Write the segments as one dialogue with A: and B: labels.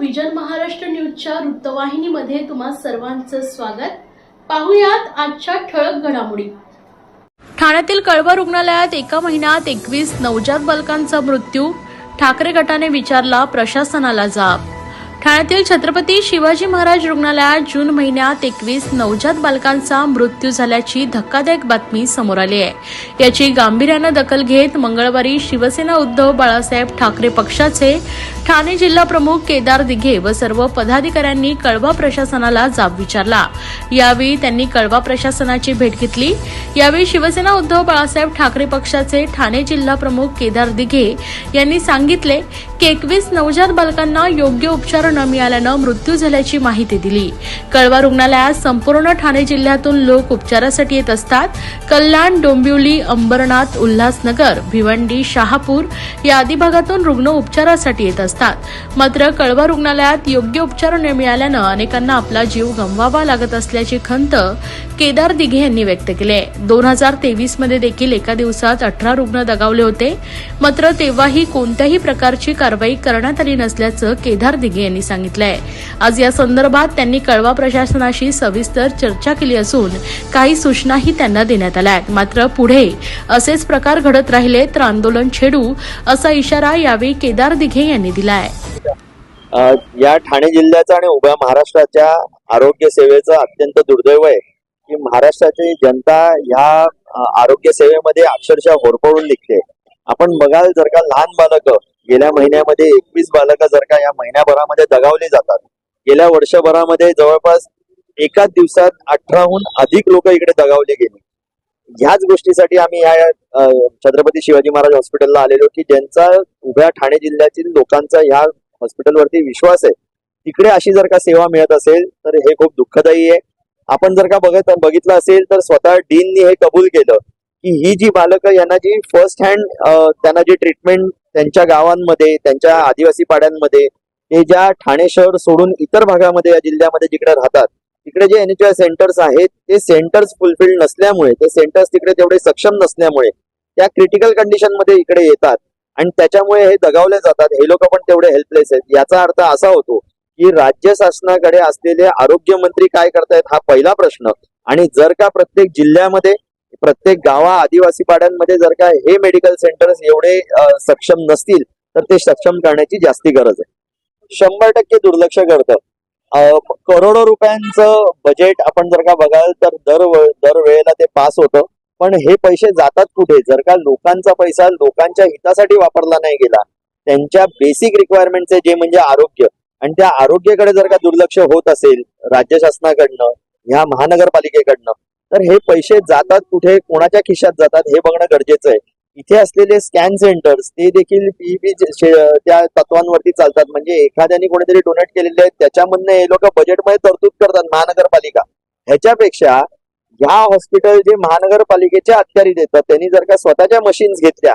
A: Vision Maharashtra न्यूजच्या वृत्तवाहिनीमध्ये तुम्हा सर्वांचं स्वागत. पाहुयात आजच्या ठळक घडामोडी. ठाण्यातील कळवा रुग्णालयात एका महिन्यात एकवीस नवजात बालकांचा मृत्यू. ठाकरे गटाने विचारला प्रशासनाला जाब ठाण्यातील छत्रपती शिवाजी महाराज रुग्णालयात जून महिन्यात एकवीस नवजात बालकांचा मृत्यू झाल्याची धक्कादायक बातमी समोर आली आहे. याची गांभीर्यानं दखल घेत मंगळवारी शिवसेना उद्धव बाळासाहेब ठाकरे पक्षाचे ठाणे जिल्हा प्रमुख केदार दिघे व सर्व पदाधिकाऱ्यांनी कळवा प्रशासनाला जाब विचारला. यावेळी त्यांनी कळवा प्रशासनाची भेट घेतली. यावेळी शिवसेना उद्धव बाळासाहेब ठाकरे पक्षाचे ठाणे जिल्हा प्रमुख केदार दिघे यांनी सांगितले एकवीस नवजात बालकांना योग्य उपचार न मिळाल्यानं मृत्यू झाल्याची माहिती दिली. कळवा रुग्णालयात संपूर्ण ठाणे जिल्ह्यातून लोक उपचारासाठी येत असतात. कल्याण डोंबिवली अंबरनाथ उल्हासनगर भिवंडी शहापूर या आदी भागातून रुग्ण उपचारासाठी येत असतात. मात्र कळवा रुग्णालयात योग्य उपचार न मिळाल्यानं अनेकांना आपला जीव गमवावा लागत असल्याची खंत केदार दिघे यांनी व्यक्त केली आहे. दोन हजार तेवीसमध्ये देखील एका दिवसात अठरा रुग्ण दगावले होते. मात्र तेव्हाही कोणत्याही प्रकारची कारवाई करण्यात आली नसल्याचं केदार दिघे यांनी सांगितलंय. आज या संदर्भात त्यांनी कळवा प्रशासनाशी सविस्तर चर्चा केली असून काही सूचनाही त्यांना देण्यात आल्या आहेत मात्र पुढे असेच प्रकार घडत राहिले तर आंदोलन छेडू असा इशारा यावेळी केदार दिघे यांनी दिलाय.
B: या ठाणे जिल्ह्याचा आणि उभ्या महाराष्ट्राच्या आरोग्य सेवेचं अत्यंत दुर्दैव आहे की महाराष्ट्राची जनता ह्या आरोग्य सेवेमध्ये अक्षरशः होरपळून निघते. आपण बघाल जर का लहान बालक गेल्या महिन्यामध्ये एकवीस बालकं जर का या महिन्याभरामध्ये दगावली जातात गेल्या वर्षभरामध्ये जवळपास एकाच दिवसात अठराहून अधिक लोक इकडे दगावले गेले. ह्याच गोष्टीसाठी आम्ही या छत्रपती शिवाजी महाराज हॉस्पिटलला आलेलो की ज्यांचा उभ्या ठाणे जिल्ह्यातील लोकांचा ह्या हॉस्पिटलवरती विश्वास आहे. तिकडे अशी जर का सेवा मिळत असेल तर हे खूप दुःखदायी आहे. आपण जर का बघत बघितलं असेल तर स्वतः डीननी हे कबूल केलं की ही जी बालकं यांना जी फर्स्ट हँड त्यांना जी ट्रीटमेंट त्यांच्या गावांमध्ये त्यांच्या आदिवासी पाड्यांमध्ये हे ज्या ठाणे शहर सोडून इतर भागामध्ये या जिल्ह्यामध्ये जिकडे राहतात तिकडे जे एनएचआय सेंटर्स आहेत ते सेंटर्स फुलफिल्ड नसल्यामुळे ते सेंटर्स तिकडे तेवढे सक्षम नसल्यामुळे त्या क्रिटिकल कंडिशनमध्ये इकडे येतात. आणि त्याच्यामुळे हे दगावले जातात. हे लोक पण तेवढे हेल्पलेस आहेत. याचा अर्थ असा होतो की राज्य शासनाकडे असलेले आरोग्य मंत्री काय करतायत हा पहिला प्रश्न. आणि जर का प्रत्येक जिल्ह्यामध्ये प्रत्येक गावा आदिवासी पाड्यांमध्ये जर का हे मेडिकल सेंटर्स एवढे सक्षम नसतील तर ते सक्षम करण्याची जास्ती गरज आहे. शंभर टक्के दुर्लक्ष करतं. करोडो रुपयांचं बजेट आपण जर का बघाल तर दर दर वेळेला ते पास होतं. पण हे पैसे जातात कुठे? जर का लोकांचा पैसा लोकांच्या हितासाठी वापरला नाही गेला त्यांच्या बेसिक रिक्वायरमेंटचे जे म्हणजे आरोग्य. आणि त्या आरोग्याकडे जर का दुर्लक्ष होत असेल राज्य शासनाकडनं ह्या महानगरपालिकेकडनं तर हे पैसे जातात कुठे कोणाच्या खिशात जातात हे बघणं गरजेचं आहे. इथे असलेले स्कॅन सेंटर्स ते देखील पीईबी त्या तत्वांवरती चालतात. म्हणजे एखाद्याने कोणीतरी डोनेट केलेले आहेत त्याच्यामधनं हे लोक बजेटमध्ये तरतूद करतात महानगरपालिका. ह्याच्यापेक्षा ह्या हॉस्पिटल जे महानगरपालिकेच्या अखत्यारीत येतात त्यांनी जर का स्वतःच्या मशीन्स घेतल्या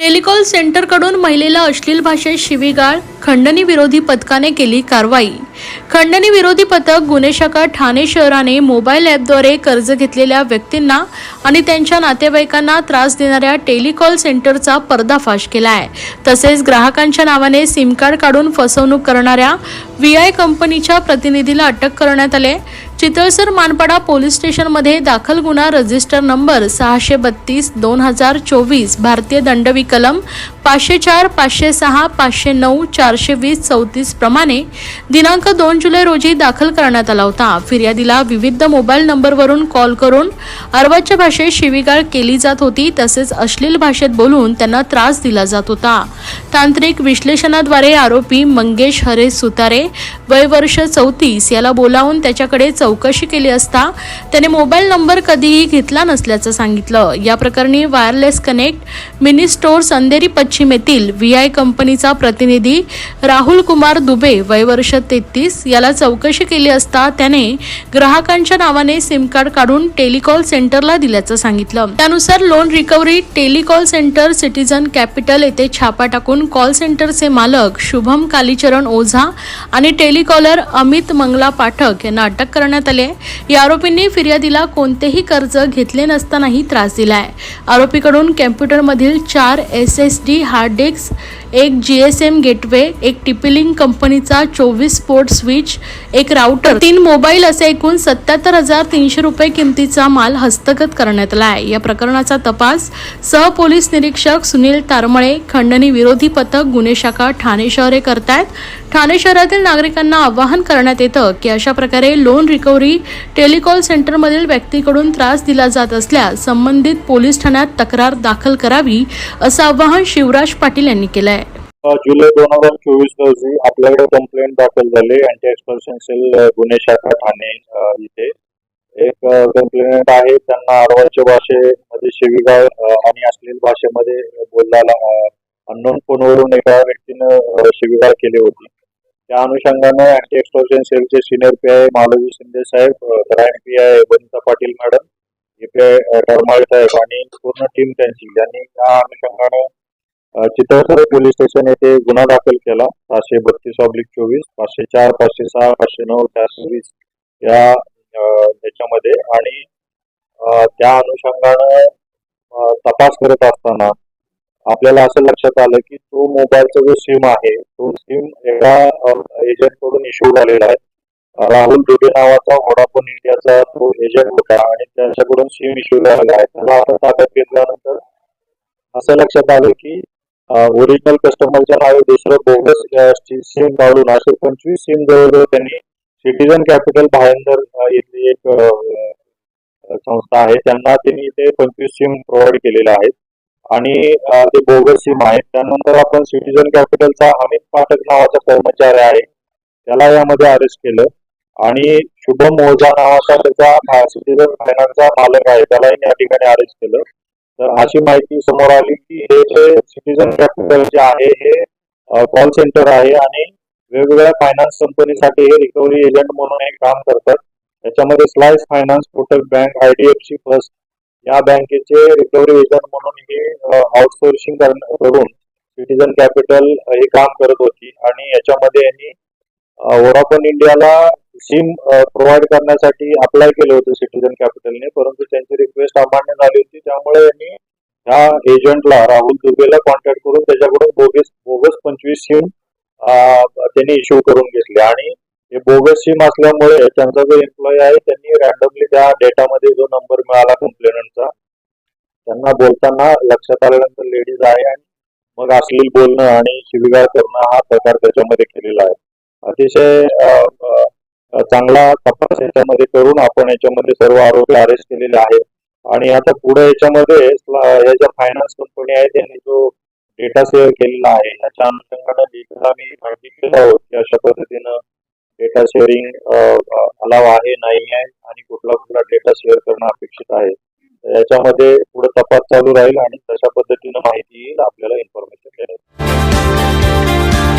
A: टेलिकॉल सेंटरकडून महिलेला अश्लील भाषेत शिवीगाळ खंडणी विरोधी पथकाने केली कारवाई. खंडणी विरोधी पथक गुन्हे शाखा ठाणे शहराने मोबाईल ॲपद्वारे कर्ज घेतलेल्या व्यक्तींना आणि त्यांच्या नातेवाईकांना त्रास देणाऱ्या टेलिकॉल सेंटरचा पर्दाफाश केला आहे तसेच ग्राहकांच्या नावाने सिम कार्ड काढून फसवणूक करणाऱ्या व्ही आय कंपनीच्या प्रतिनिधीला अटक करण्यात आले. चितळसर मानपाडा पोलीस स्टेशनमध्ये दाखल गुन्हा रजिस्टर नंबर सहाशे बत्तीस दोन हजार चोवीस भारतीय दंडवी कलम पाचशे चार पाचशे सहा पाचशे नऊ चारशे वीस चौतीस प्रमाणे दिनांक दोन जुलै रोजी दाखल करण्यात आला होता. फिर्यादीला विविध मोबाईल नंबरवरून कॉल करून अर्वाच्या भाषेत शिवीगाळ केली जात होती तसेच अश्लील भाषेत बोलून त्यांना त्रास दिला जात होता. तांत्रिक विश्लेषणाद्वारे आरोपी मंगेश हरे सुतारे वय वर्ष चौतीस याला बोलावून त्याच्याकडे चौकशी केली असता त्याने मोबाईल नंबर कधीही घेतला नसल्याचं सांगितलं. या प्रकरणी wireless connect mini stores Andheri पश्चिम येथील व्ही आय कंपनीचा प्रतिनिधी राहुल कुमार दुबे वय वर्ष तेहतीस याला चौकशी केली असता त्याने ग्राहकांच्या नावाने सिम कार्ड काढून टेलिकॉल सेंटरला दिल्याचं सांगितलं. त्यानुसार loan recovery telecall centre citizen capital येथे छापा टाकून कॉल सेंटरचे मालक शुभम कालीचरण ओझा आणि टेलिकॉलर अमित मंगला पाठक यांना अटक करण्यात करण्यात आले या आरोपींनी फिर्यादीला कोणतेही कर्ज घेतले नसतानाही त्रास दिलाय. आरोपीकडून कॅम्प्युटरमधील चार S S D hard disk एक जी एस एम गेटवे एक टिपिलिंग कंपनीचा चोवीस स्पोर्ट स्विच एक राऊटर तीन मोबाईल असे एकूण सत्याहत्तर हजार तीनशे रुपये किमतीचा माल हस्तगत करण्यात आला आहे. या प्रकरणाचा तपास सहपोलीस निरीक्षक सुनील तारमळे खंडणी विरोधी पथक गुन्हे शाखा ठाणे शहर हे करतायत. ठाणे शहरातील नागरिकांना आवाहन करण्यात येतं की अशा प्रकारे लोन रिकव्हरी टेलिकॉल सेंटरमधील व्यक्तीकडून त्रास दिला जात असल्यास संबंधित पोलीस ठाण्यात तक्रार दाखल करावी असं आवाहन शिवराज पाटील यांनी केलं आहे
C: जुलै दोन हजार चोवीस रोजी आपल्याकडे कंप्लेंट दाखल झाली. अँटी एक्सपर्शन सेल गुन्हे शाखा ठाणे इथे. एक कंप्लेंट आहे. त्यांना आरवाच्या भाषेमध्ये शिवीगाळ आणि अश्लील भाषेमध्ये बोलल्याला अननोन फोनवरून एका व्यक्तीनं अ, शिवीगाळ केली होती. त्या अनुषंगाने अँटी एक्सपर्शन सेलचे senior P I Maloji Shinde Saheb crime P I Vanita Patil madam A P I साहेब आणि पूर्ण टीम त्यांची. यांनी त्या अनुषंगाने चितळसर पोलीस स्टेशन येथे गुन्हा दाखल केला. पाचशे बत्तीस ऑब्लिक चोवीस पाचशे चार पाचशे सहा पाचशे नऊ चारशे वीस या याच्यामध्ये आणि त्या अनुषंगानं तपास करत असताना आपल्याला असं लक्षात आलं की तो मोबाईलचा जो सिम आहे तो सिम एका एजंटकडून इश्यू झालेला आहे. राहुल दुबे नावाचा वोडाफोन इंडियाचा तो एजंट होता आणि त्याच्याकडून सिम इश्यू झालेला आहे. त्याला आपण ताब्यात घेतल्यानंतर असं लक्षात आलं की ओरिजिनल कस्टमरच्या नावे दुसरं बोगस सिम काढून असे पंचवीस सिम जवळजवळ त्यांनी सिटीजन कॅपिटल भायंदर इथली एक संस्था आहे. त्यांना त्यांनी ते पंचवीस सिम प्रोव्हाइड केलेल्या आहेत. आणि ते बोगस सिम आहेत त्यानंतर आपण सिटीजन कॅपिटलचा अमित पाठक नावाचा कर्मचारी आहे. त्याला यामध्ये अरेस्ट केलं. आणि शुभम ओझा नावाचा त्याचा सिटीजन फायनान्सचा मालक आहे. त्यालाही या ठिकाणी अरेस्ट केलं. तर अशी माहिती समोर आली की हे जे सिटीजन कॅपिटल जे आहे हे कॉल सेंटर आहे आणि वेगवेगळ्या फायनान्स कंपनीसाठी हे रिकव्हरी एजंट म्हणून हे काम करतात. त्याच्यामध्ये slice finance Kotak bank IDFC first या बँकेचे रिकव्हरी एजंट म्हणून हे आउटसोर्सिंग करून सिटीजन कॅपिटल हे काम करत होती. आणि याच्यामध्ये यांनी वोडाफोन इंडियाला सिम प्रोव्हाइड करण्यासाठी अप्लाय केलं होतं सिटीजन कॅपिटलने परंतु त्यांची रिक्वेस्ट अमान्य झाली होती. त्यामुळे यांनी ह्या एजंटला राहुल दुबेला कॉन्टॅक्ट करून त्याच्याकडून बोगस बोगस पंचवीस सिम त्यांनी इश्यू करून घेतले. आणि हे बोगस सिम असल्यामुळे त्यांचा जो एम्प्लॉई आहे त्यांनी रॅन्डमली त्या डेटामध्ये जो नंबर मिळाला कंप्लेनंटचा त्यांना बोलताना लक्षात आल्यानंतर लेडीज आहे आणि मग अश्लील बोलणं आणि शिवीगाळ करणं हा प्रकार त्याच्यामध्ये केलेला आहे. अतिशय चांगला तपास याच्यामध्ये करून आपण याच्यामध्ये सर्व आरोपी अरेस्ट केलेले आहेत. आणि आता पुढे याच्यामध्ये या ज्या फायनान्स कंपनी आहे त्यांनी जो डेटा शेअर केलेला आहे याच्या अनुषंगाने डेटा आम्ही माहिती केलं आहोत की अशा पद्धतीनं डेटा शेअरिंग अलाव आहे नाही आहे आणि कुठला कुठला डेटा शेअर करणं अपेक्षित आहे. याच्यामध्ये पुढे तपास चालू राहील आणि तशा पद्धतीनं माहिती येईल आपल्याला इन्फॉर्मेशन देण्यात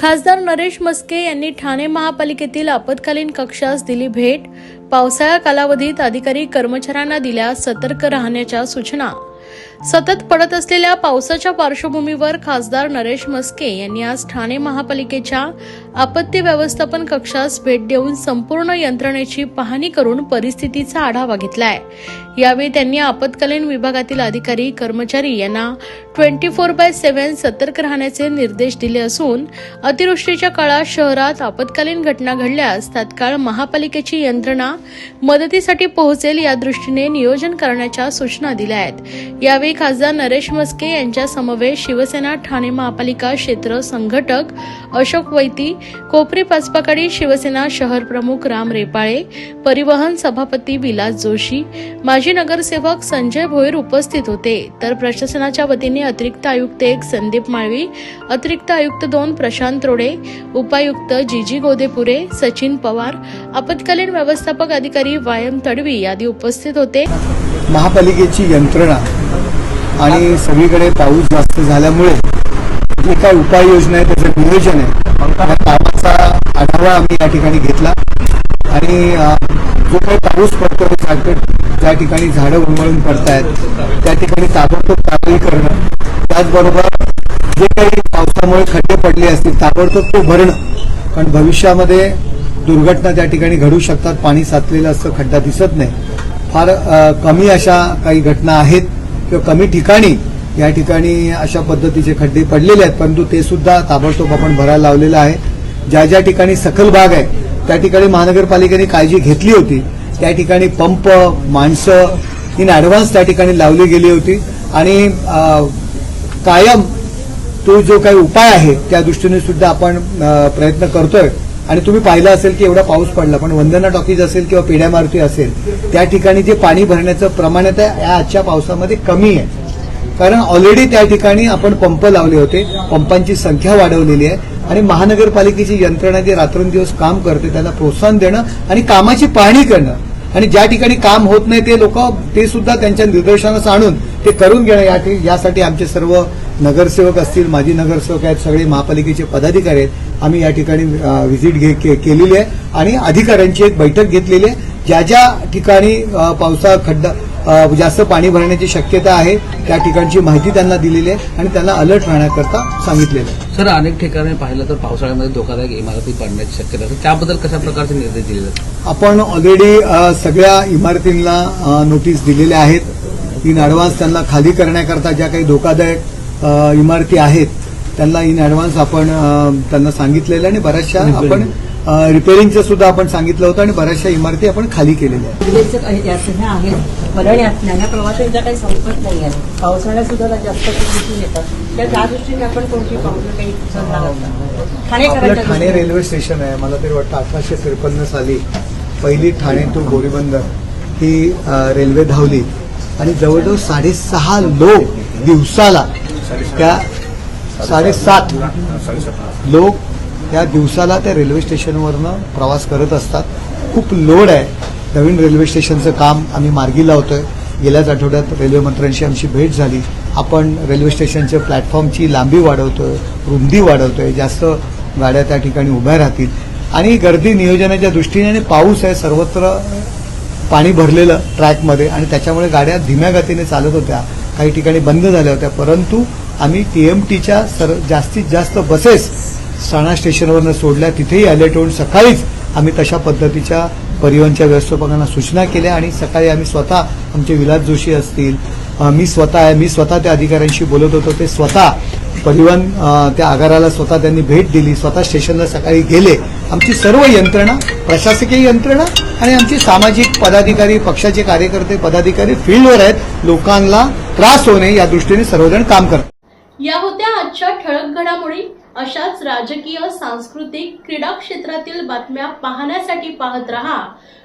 A: खासदार नरेश मस्के यांनी ठाणे महापालिकेतील आपत्कालीन कक्षास दिली भेट. पावसाळा कालावधीत अधिकारी कर्मचाऱ्यांना दिल्या सतर्क राहण्याच्या सूचना. सतत पडत असलेल्या पावसाच्या पार्श्वभूमीवर खासदार नरेश मस्के यांनी आज ठाणे महापालिकेच्या आपत्ती व्यवस्थापन कक्षास भेट देऊन संपूर्ण यंत्रणेची पाहणी करून परिस्थितीचा आढावा घेतलाय. यावेळी त्यांनी आपत्कालीन विभागातील अधिकारी कर्मचारी यांना ट्वेंटी फोर बाय सेव्हन सतर्क राहण्याचे निर्देश दिले असून अतिवृष्टीच्या काळात शहरात आपत्कालीन घटना घडल्यास तात्काळ महापालिकेची यंत्रणा मदतीसाठी पोहोचेल या दृष्टीने नियोजन करण्याच्या सूचना दिल्या आहेत. यावेळी खासदार नरेश मस्के यांच्या समवेत शिवसेना ठाणे महापालिका क्षेत्र संघटक अशोक वैती कोपरी पाचपाकाडी शिवसेना शहर प्रमुख राम रेपाळे परिवहन सभापती विलास जोशी माजी नगरसेवक संजय भोईर उपस्थित होते. तर प्रशासनाच्या वतीने अतिरिक्त आयुक्त एक संदीप माळवी अतिरिक्त आयुक्त दोन प्रशांत रोडे उपायुक्त जीजी गोदेपुरे सचिन पवार आपत्कालीन व्यवस्थापक अधिकारी वायम तडवी आदी उपस्थित होते.
D: महापालिकेची यंत्रणा आणि सगळीकडे पाऊस जास्त झाल्यामुळे जे काय उपाययोजना आहे त्याचं नियोजन आहे. त्या कामाचा आढावा आम्ही या ठिकाणी घेतला. आणि जो काही पाऊस पडतो ज्या ठिकाणी झाडं उमळून पडतायत त्या ठिकाणी ताबडतोब कारवाई करणं त्याचबरोबर जे काही पावसामुळे खड्डे पडले असतील ताबडतोब तो भरणं. कारण भविष्यामध्ये दुर्घटना त्या ठिकाणी घडू शकतात. पाणी साचलेलं असतं खड्डा दिसत नाही. फार कमी अशा काही घटना आहेत. किंवा कमी ठिकाणी या ठिकाणी अशा पद्धतीचे खड्डे पडलेले आहेत परंतु ते सुद्धा ताबडतोब आपण भरायला लावलेलं आहे. ज्या ज्या ठिकाणी सखल भाग आहे त्या ठिकाणी महानगरपालिकेने काळजी घेतली होती. त्या ठिकाणी पंप माणसं इन ॲडव्हान्स त्या ठिकाणी लावली गेली होती. आणि कायम तो जो काही उपाय आहे त्या दृष्टीने सुद्धा आपण प्रयत्न करतोय. आणि तुम्ही पाहिलं असेल की एवढा पाऊस पडला पण वंदना टॉकीज असेल किंवा पेड्या मारुती असेल त्या ठिकाणी जे पाणी भरण्याचं प्रमाण आहे या आजच्या पावसामध्ये कमी आहे. कारण ऑलरेडी त्या ठिकाणी आपण पंप लावले होते पंपांची संख्या वाढवलेली आहे आणि महानगरपालिकेची यंत्रणा जी रात्रंदिवस काम करते त्याला प्रोत्साहन देणं आणि कामाची पाहणी करणं. आणि ज्या ठिकाणी काम होत नाही ते लोक ते सुद्धा त्यांच्या निदर्शनास आणून ते करून घेणं या यासाठी आमचे सर्व नगरसेवक असतील माजी नगरसेवक आहेत सगळे महापालिकेचे पदाधिकारी आहेत. आम्ही या ठिकाणी व्हिजिट घे के- केलेली आहे. आणि अधिकाऱ्यांची एक बैठक घेतलेली आहे. ज्या ज्या ठिकाणी पावसा खड्डा जास्त पाणी भरण्याची शक्यता आहे त्या ठिकाणची माहिती त्यांना दिलेली आहे आणि त्यांना अलर्ट राहण्याकरता सांगितलेलं आहे.
E: सर अनेक ठिकाणी पाहिलं तर पावसाळ्यामध्ये धोकादायक इमारती पडण्याची शक्यता असते त्याबद्दल कशा प्रकारचे निर्देश दिले जातात
D: आपण ऑलरेडी सगळ्या इमारतींना नोटीस दिलेल्या आहेत. इन ऍडव्हान्स त्यांना खाली करण्याकरता ज्या काही धोकादायक इमारती आहेत त्यांना इन ऍडव्हान्स आपण त्यांना सांगितलेलं आहे आणि बऱ्याचशा आपण रिपेअरिंगचं सुद्धा आपण सांगितलं होतं आणि बऱ्याचशा इमारती आपण खाली केलेल्या आहेत.
F: रेल्वेचे काही या सगळ्या आहेत पण या ज्ञाना प्रवाशांचा काही संकट नाही आहे. पावसाळ्यात सुद्धा जास्त दिसून येतात. त्या त्या दृष्टीने आपण कोणती पावलं काही सल्ला घालता
D: आपलं ठाणे. रेल्वे स्टेशन आहे. मला तरी वाटतं अठराशे त्रेपन्न साली पहिली ठाणे टू गोरीबंदर ही रेल्वे धावली. आणि जवळजवळ साडेसहा लोक दिवसाला त्या साडेसात लोक या दिवसाला त्या रेल्वे स्टेशनवरनं प्रवास करत असतात. खूप लोड आहे. नवीन रेल्वे स्टेशनचं काम आम्ही मार्गी लावतोय. गेल्याच आठवड्यात रेल्वे मंत्र्यांशी आमची भेट झाली. आपण रेल्वे स्टेशनच्या प्लॅटफॉर्मची लांबी वाढवतोय रुंदी वाढवतोय. जास्त गाड्या त्या ठिकाणी उभ्या राहतील. आणि गर्दी नियोजनाच्या दृष्टीने आणि पाऊस आहे सर्वत्र पाणी भरलेलं ट्रॅकमध्ये आणि त्याच्यामुळे गाड्या धीम्या गतीने चालत होत्या. काही ठिकाणी बंद झाल्या होत्या. परंतु आम्ही टीएमटीच्या सर जास्तीत जास्त बसेस साणा स्टेशनवरनं सोडल्या. तिथेही अलर्ट होऊन सकाळीच आम्ही तशा पद्धतीच्या परिवहनच्या व्यवस्थापकांना सूचना केल्या आणि सकाळी आम्ही स्वतः आमचे विलास जोशी असतील मी स्वतः आहे. मी स्वतः त्या अधिकाऱ्यांशी बोलत होतो. ते स्वतः परिवहन त्या आगाराला स्वतः त्यांनी भेट दिली स्वतः स्टेशनला सकाळी गेले. आमची सर्व यंत्रणा प्रशासकीय यंत्रणा आणि आमचे सामाजिक पदाधिकारी पक्षाचे कार्यकर्ते पदाधिकारी फील्डवर आहेत. लोकांना त्रास होणे या दृष्टीने सर्वजण काम करतात.
A: या होत्या आजच्या ठळक घडामोडी. अशाच राजकीय सांस्कृतिक क्रीडा क्षेत्रातील बातम्या पाहण्यासाठी पाहत रहा.